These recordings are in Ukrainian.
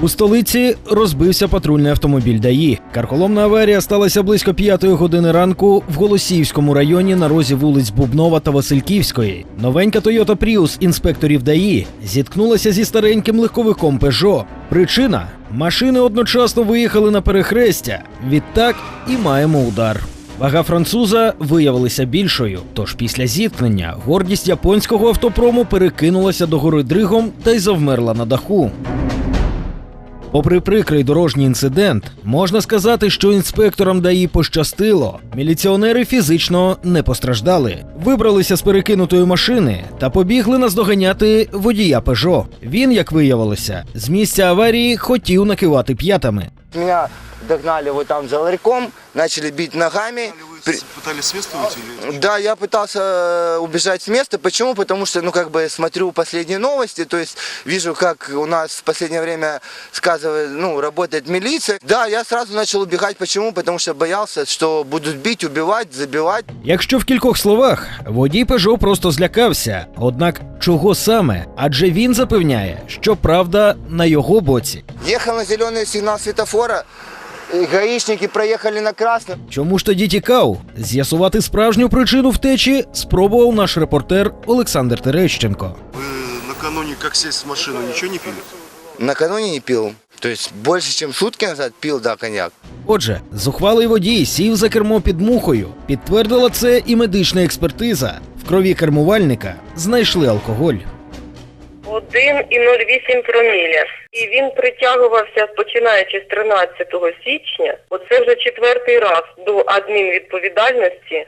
У столиці розбився патрульний автомобіль ДАІ. Карколомна аварія сталася близько п'ятої години ранку в Голосіївському районі на розі вулиць Бубнова та Васильківської. Новенька Toyota Prius інспекторів ДАІ зіткнулася зі стареньким легковиком Peugeot. Причина машини одночасно виїхали на перехрестя. Відтак і маємо удар. Вага француза виявилася більшою. Тож після зіткнення гордість японського автопрому перекинулася до гори дригом та й завмерла на даху. Попри прикрий дорожній інцидент, можна сказати, що інспекторам ДАІ пощастило. Міліціонери фізично не постраждали. Вибралися з перекинутої машини та побігли наздоганяти водія Пежо. Він, як виявилося, з місця аварії хотів накивати п'ятами. Меня догнали вот там за ларьком, начали бить ногами Вы пытались с места уйти или Да, я пытался э, убежать с места. Почему? Потому что, ну, как бы смотрю последние новости, то есть вижу, как у нас в последнее время сказывает, ну, работает милиция. Да, я сразу начал убегать. Почему? Потому что боялся, что будут бить, убивать, забивать. Якщо в кількох словах, водій Пежо просто злякався. Однак чого саме? Адже він запевняє, що правда на його боці. Ехал на зеленый сигнал светофора, и гаишники проехали на красный. Чому ж тоді тікав? З'ясувати справжню причину втечі спробував наш репортер Олександр Терещенко. вы накануне как сесть в машину ничего не пили? Накануне не пил. То есть больше, чем сутки назад пил, да, коньяк. Отже, зухвалий водій сів за кермо під мухою. Підтвердила це і медична експертиза. В крові кермувальника знайшли алкоголь. 1,08 проміля. І він притягувався починаючи з 13 січня. Оце вже четвертий раз до адмінвідповідальності.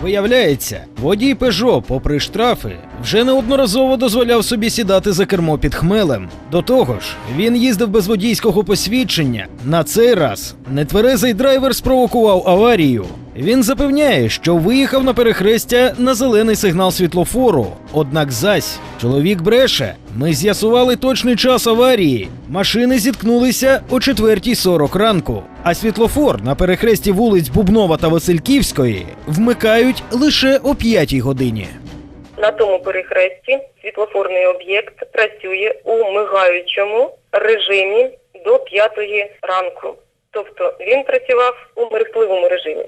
Виявляється, водій Пежо, попри штрафи, вже неодноразово дозволяв собі сідати за кермо під хмелем. До того ж, він їздив без водійського посвідчення. На цей раз нетверезий драйвер спровокував аварію. Він запевняє, що виїхав на перехрестя на зелений сигнал світлофору. Однак зась чоловік бреше. Ми з'ясували точний час аварії. Машини зіткнулися о 4.40 ранку, а світлофор на перехресті вулиць Бубнова та Васильківської вмикають лише о 5 годині. На тому перехресті світлофорний об'єкт працює у мигаючому режимі до 5 ранку. Тобто він працював у мерехтливому режимі.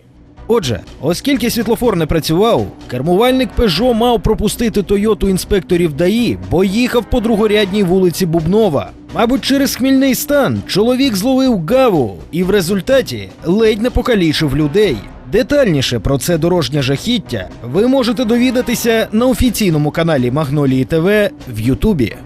Отже, оскільки світлофор не працював, кермувальник Пежо мав пропустити Тойоту інспекторів ДАІ, бо їхав по другорядній вулиці Бубнова. Мабуть, через хмільний стан чоловік зловив гаву і в результаті ледь не покалічив людей. Детальніше про це дорожнє жахіття ви можете довідатися на офіційному каналі Магнолії ТВ в Ютубі.